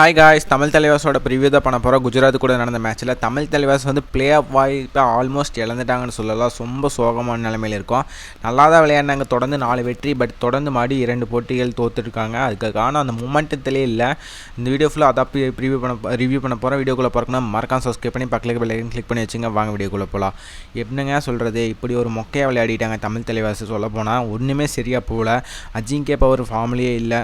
Hi guys Tamil தலைவாஸோட preview தான் பண்ண போகிறோம் குஜராத் கூட நடந்த மேட்ச்சில் தமிழ் தலைவாஸ் வந்து பிளே ஆஃப் வாய்ப்பை ஆல்மோஸ்ட் இழந்துட்டாங்கன்னு சொல்லலாம். ரொம்ப சோகமான நிலைமையில் இருக்கும். நல்லா தான் விளையாடினாங்க. தொடர்ந்து நாலு வெற்றி பட் தொடர்ந்து மாடி இரண்டு போட்டிகள் தோற்றுருக்காங்க அதுக்கான அந்த மூமெண்ட்டத்திலே இல்லை. இந்த வீடியோ ஃபுல்லாக அதான் ப்ரிவியூ பண்ண ரிவ்யூ பண்ண போகிறோம் வீடியோக்குள்ளே பார்க்கணும் மறக்காம சப்ஸ்கிரைப் பண்ணி பக்கத்தில் பிள்ளைங்க கிளிக் பண்ணி வச்சுங்க. வாங்க வீடியோக்குள்ளே போகலாம் எப்படிங்க சொல்கிறது இப்படி ஒரு மொக்கையாக விளையாடிட்டாங்க தமிழ் தலைவாஸ் சொல்ல போனால் ஒன்றுமே சரியாக போகல. அஜிங்கே பவர் ஃபார்ம்லேயே இல்லை.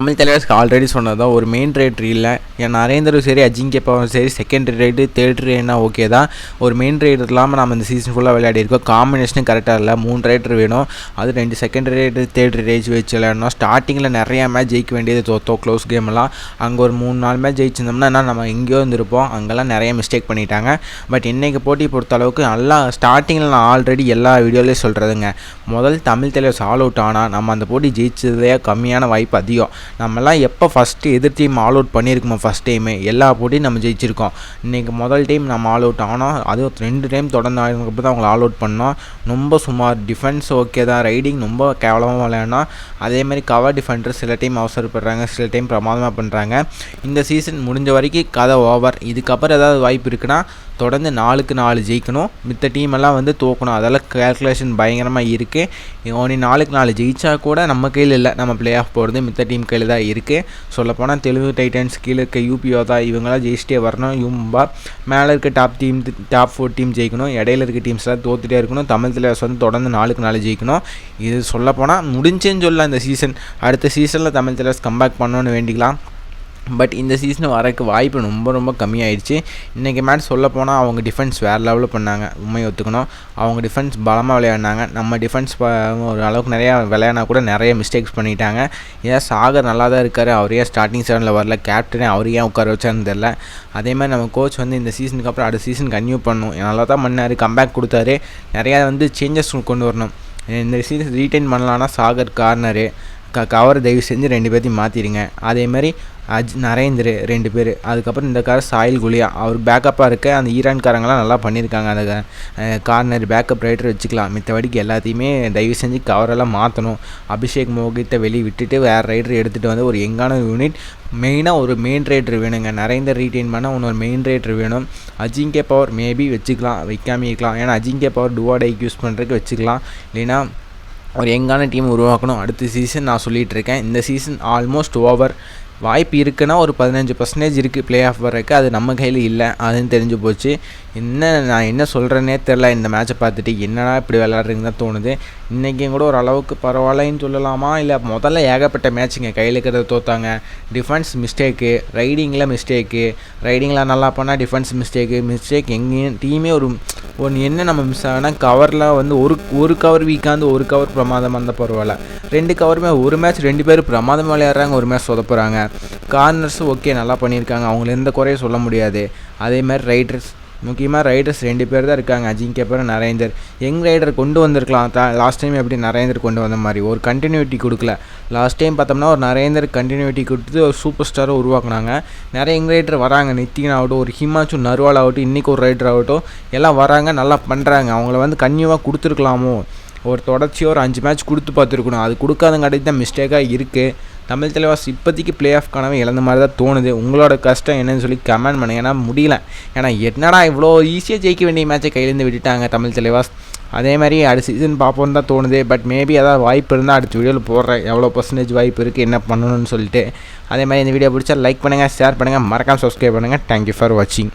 தமிழ் தலைவர்ஸ்க்கு ஆல்ரெடி சொன்னது தான். ஒரு மெயின் ரேட் இல்லை என் நரேந்தரும் சரி அஜிங்கப்பாவும் சரி செகண்ட் ரேட்டு தேர்ட் ரேட்னா ஓகே தான். ஒரு மெயின் ரேட் இல்லாமல் நம்ம இந்த சீசன் ஃபுல்லாக விளையாடிருக்கோம் காம்பினேஷனும் கரெக்டாக இல்லை. மூணு ரேட் வேணும். அது ரெண்டு செகண்ட் ரேட்டு தேர்ட் ரேஜ் வச்சு விளையாடணும். ஸ்டார்டிங்கில் நிறையா மேட்ச் ஜெயிக்க வேண்டியது தோத்தோ க்ளோஸ் கேம்லாம் அங்கே ஒரு மூணு நாலு மேட்ச் ஜெயிச்சிருந்தோம்னா என்ன நம்ம எங்கேயோ இருந்திருப்போம். அங்கெல்லாம் நிறைய மிஸ்டேக் பண்ணிட்டாங்க. பட் இன்றைக்கி போட்டி பொறுத்த அளவுக்கு நல்லா ஸ்டார்டிங்கில் நான் ஆல்ரெடி எல்லா வீடியோலேயும் சொல்கிறதுங்க முதல் தமிழ் தலைவர் ஆல் அவுட் ஆனால் நம்ம அந்த போட்டி ஜெயிச்சதே கம்மியான வாய்ப்பு அதிகம். நம்மலாம் எப்போ ஃபஸ்ட்டு எதிர் டீம் ஆல் அவுட் பண்ணியிருக்கோமோ ஃபஸ்ட் டைமு எல்லா போட்டியும் நம்ம ஜெயிச்சிருக்கோம். இன்றைக்கி முதல் டைம் நம்ம ஆல் அவுட் ஆனால் அதுவும் ரெண்டு டைம் தொடர்ந்து ஆனதுக்கப்புறம் தான் அவங்களை ஆல் அவுட் பண்ணோம். ரொம்ப சுமார் டிஃபென்ஸ் ஓகே தான் ரைடிங் ரொம்ப கேவலமாக விளையாடணும் அதேமாதிரி கவர் டிஃபெண்டர் சில டைம் அவசரப்படுறாங்க சில டைம் பிரமாதமாக பண்ணுறாங்க இந்த சீசன் முடிஞ்ச வரைக்கும் கதை ஓவர் இதுக்கப்புறம் ஏதாவது வாய்ப்பு இருக்குன்னா தொடர்ந்து நாலுக்கு நாலு ஜெயிக்கணும். மித்த டீம் எல்லாம் வந்து தோக்கணும். அதெல்லாம் கேல்குலேஷன் பயங்கரமாக இருக்குது ஓனி நாலுக்கு நாலு ஜெயிச்சா கூட நம்ம கையில் இல்லை. நம்ம பிளே ஆஃப் போகிறது மித்த டீம் கையில் தான் இருக்குது சொல்லப்போனால் தெலுங்கு டைட்டன்ஸ் கீழே இருக்க யூபிஓதா இவங்களாம் ஜெயிச்சிட்டே வரணும். யும்பா மேலே இருக்க top team top four team ஜெயிக்கணும். இடையில இருக்க டீம்ஸ்லாம் தோத்துட்டே இருக்கணும். தமிழ் தலைவர்ஸ் வந்து தொடர்ந்து நாலுக்கு நாலு ஜெயிக்கணும். இது சொல்லப்போனால் முடிஞ்சேன்னு சொல்லலாம் இந்த சீசன் அடுத்த சீசனில் தமிழ் தலைவர்ஸ் கம்பேக் பண்ணணும்னு வேண்டிக்கலாம். பட் இந்த சீசன் வரக்கு வாய்ப்பு ரொம்ப ரொம்ப கம்மியாயிடுச்சு. இன்றைக்கி மேட்ச் சொல்ல போனால் அவங்க டிஃபென்ஸ் வேறு லெவலில் பண்ணாங்க. உண்மையை ஒத்துக்கணும். அவங்க டிஃபென்ஸ் பலமாக விளையாடினாங்க. நம்ம டிஃபென்ஸ் ஒரு அளவுக்கு நிறையா விளையாடினா கூட நிறைய மிஸ்டேக்ஸ் பண்ணிட்டாங்க. ஏன் சாகர் நல்லா தான் இருக்கார். அவர் ஏன் ஸ்டார்டிங் செவனில் வரல? கேப்டனே அவர் ஏன் உட்கார வச்சான்னு தெரில அதே மாதிரி நம்ம கோச் வந்து இந்த சீசனுக்கு அப்புறம் அடுத்த சீசன் கன்யூ பண்ணணும். நல்லா தான் பண்ணார். கம்பேக் கொடுத்தாரு. நிறையா வந்து சேஞ்சஸ் கொண்டு வரணும். இந்த சீசன் ரீட்டைன் பண்ணலான்னா சாகர் கார்னரு க கவரை தயவு செஞ்சு ரெண்டு பேர்த்தையும் மாற்றிடுங்க அதேமாதிரி அஜ் நரேந்திர ரெண்டு பேர். அதுக்கப்புறம் இந்த கார் சாயில் குலியா. அவர் பேக்கப்பாக இருக்க அந்த ஈரான்காரங்களாம் நல்லா பண்ணியிருக்காங்க. அந்த கார்னர் பேக்கப் ரைட்டர் வச்சுக்கலாம். மித்தபடிக்கு எல்லாத்தையுமே தயவு செஞ்சு கவரெல்லாம் மாற்றணும் அபிஷேக் மோகித்தை வெளியே விட்டுட்டு வேறு ரைடர் எடுத்துகிட்டு வந்து ஒரு எங்கான யூனிட் மெயினாக ஒரு மெயின் ரேட்டர் வேணுங்க. நரேந்தர் ரீட்டைன் பண்ணால் ஒன்று ஒரு மெயின் ரேட்ரு வேணும். அஜிங்கே பவர் மேபி வச்சுக்கலாம். வைக்காம இருக்கலாம். ஏன்னா அஜிங்கே பவர் டுவாடைக்கு யூஸ் பண்ணுறதுக்கு வச்சுக்கலாம். இல்லைன்னா ஒரு எங்கான டீம் உருவாக்கணும். அடுத்த சீசன் நான் சொல்லிகிட்டு இருக்கேன். இந்த சீசன் ஆல்மோஸ்ட் ஓவர் வாய்ப்பு இருக்குன்னா ஒரு பதினஞ்சு பர்சன்டேஜ் இருக்குது ப்ளே ஆஃப் வர்றதுக்கு. அது நம்ம கையில் இல்லை. அதுன்னு தெரிஞ்சு போச்சு. என்ன நான் என்ன சொல்கிறேனே தெரில இந்த மேட்சை பார்த்துட்டு என்னடா இப்படி விளாட்றீங்கன்னு தான் தோணுது. இன்றைக்கும் கூட ஓரளவுக்கு பரவாயில்லன்னு சொல்லலாமா? இல்லை முதல்ல ஏகப்பட்ட மேட்ச்சுங்க கையில் இருக்கிறத தோத்தாங்க. டிஃபென்ஸ் மிஸ்டேக்கு ரைடிங்கில் மிஸ்டேக்கு ரைடிங்கில் நல்லா பண்ணால் டிஃபென்ஸ் மிஸ்டேக்கு மிஸ்டேக் எங்கேயும் டீமே ஒரு ஒன்று என்ன நம்ம மிஸ் ஆனால் கவரில் வந்து ஒரு ஒரு கவர் வீக்காந்து ஒரு கவர் பிரமாதமாக இருந்தால் பரவாயில்ல. ரெண்டு கவருமே ஒரு மேட்ச் ரெண்டு பேரும் பிரமாதம் விளையாடுறாங்க ஒரு மேட்ச் சொதப்புறாங்க கார்னர்ஸும் ஓகே நல்லா பண்ணியிருக்காங்க. அவங்கள எந்த குறையும் சொல்ல முடியாது. அதேமாதிரி ரைடர்ஸ் முக்கியமாக ரைடர்ஸ் ரெண்டு பேர் தான் இருக்காங்க. அஜிங்கே அப்புறம் நரேந்தர். யங் ரைடர் கொண்டு வந்திருக்கலாம். லாஸ்ட் டைம் எப்படி நரேந்தர் கொண்டு வந்த மாதிரி. ஒரு கண்டினியூட்டி கொடுக்கல. லாஸ்ட் டைம் பார்த்தோம்னா ஒரு நரேந்தர் கண்டினியூட்டி கொடுத்து ஒரு சூப்பர் ஸ்டாரை உருவாக்குனாங்க. நிறைய யங் ரைடர் வராங்க. நித்தின் ஆகட்டும் ஒரு ஹிமாச்சு நர்வால் ஆகட்டும் இன்றைக்கி ஒரு ரைடர் ஆகட்டும் எல்லாம் வராங்க நல்லா பண்ணுறாங்க அவங்கள வந்து கன்யூவாக கொடுத்துருக்கலாமோ? ஒரு தொடர்ச்சியாக ஒரு அஞ்சு மேட்ச் கொடுத்து பார்த்துருக்கணும். அது கொடுக்காதங்காட்டி தான் மிஸ்டேக்காக இருக்குது தமிழ் தலைவாஸ் இப்போதைக்கு ப்ளே ஆஃப் கனவை இழந்த மாதிரி தான் தோணுது. உங்களோட கஷ்டம் என்னன்னு சொல்லி கமெண்ட் பண்ணுங்க. ஏன்னா முடியல. ஏன்னா என்னடா இவ்வளோ ஈஸியாக ஜெயிக்க வேண்டிய மேட்சை கையிலேருந்து விட்டுட்டாங்க தமிழ் தலைவாஸ் அதே மாதிரி அடுத்த சீசன் பார்ப்போம் தான் தோணுது. பட் மேபி ஏதாவது வாய்ப்பு இருந்தால் அடுத்த வீடியோவில் போடுறேன். எவ்வளோ பர்சன்டேஜ் வாய்ப்பு இருக்குது என்ன பண்ணணும்னு சொல்லிட்டு. அதே மாதிரி இந்த வீடியோ பிடிச்சா லைக் பண்ணுங்கள் ஷேர் பண்ணுங்கள் மறக்காமல் சப்ஸ்கிரைப் பண்ணுங்கள் தேங்க்யூ ஃபார் வாட்சிங்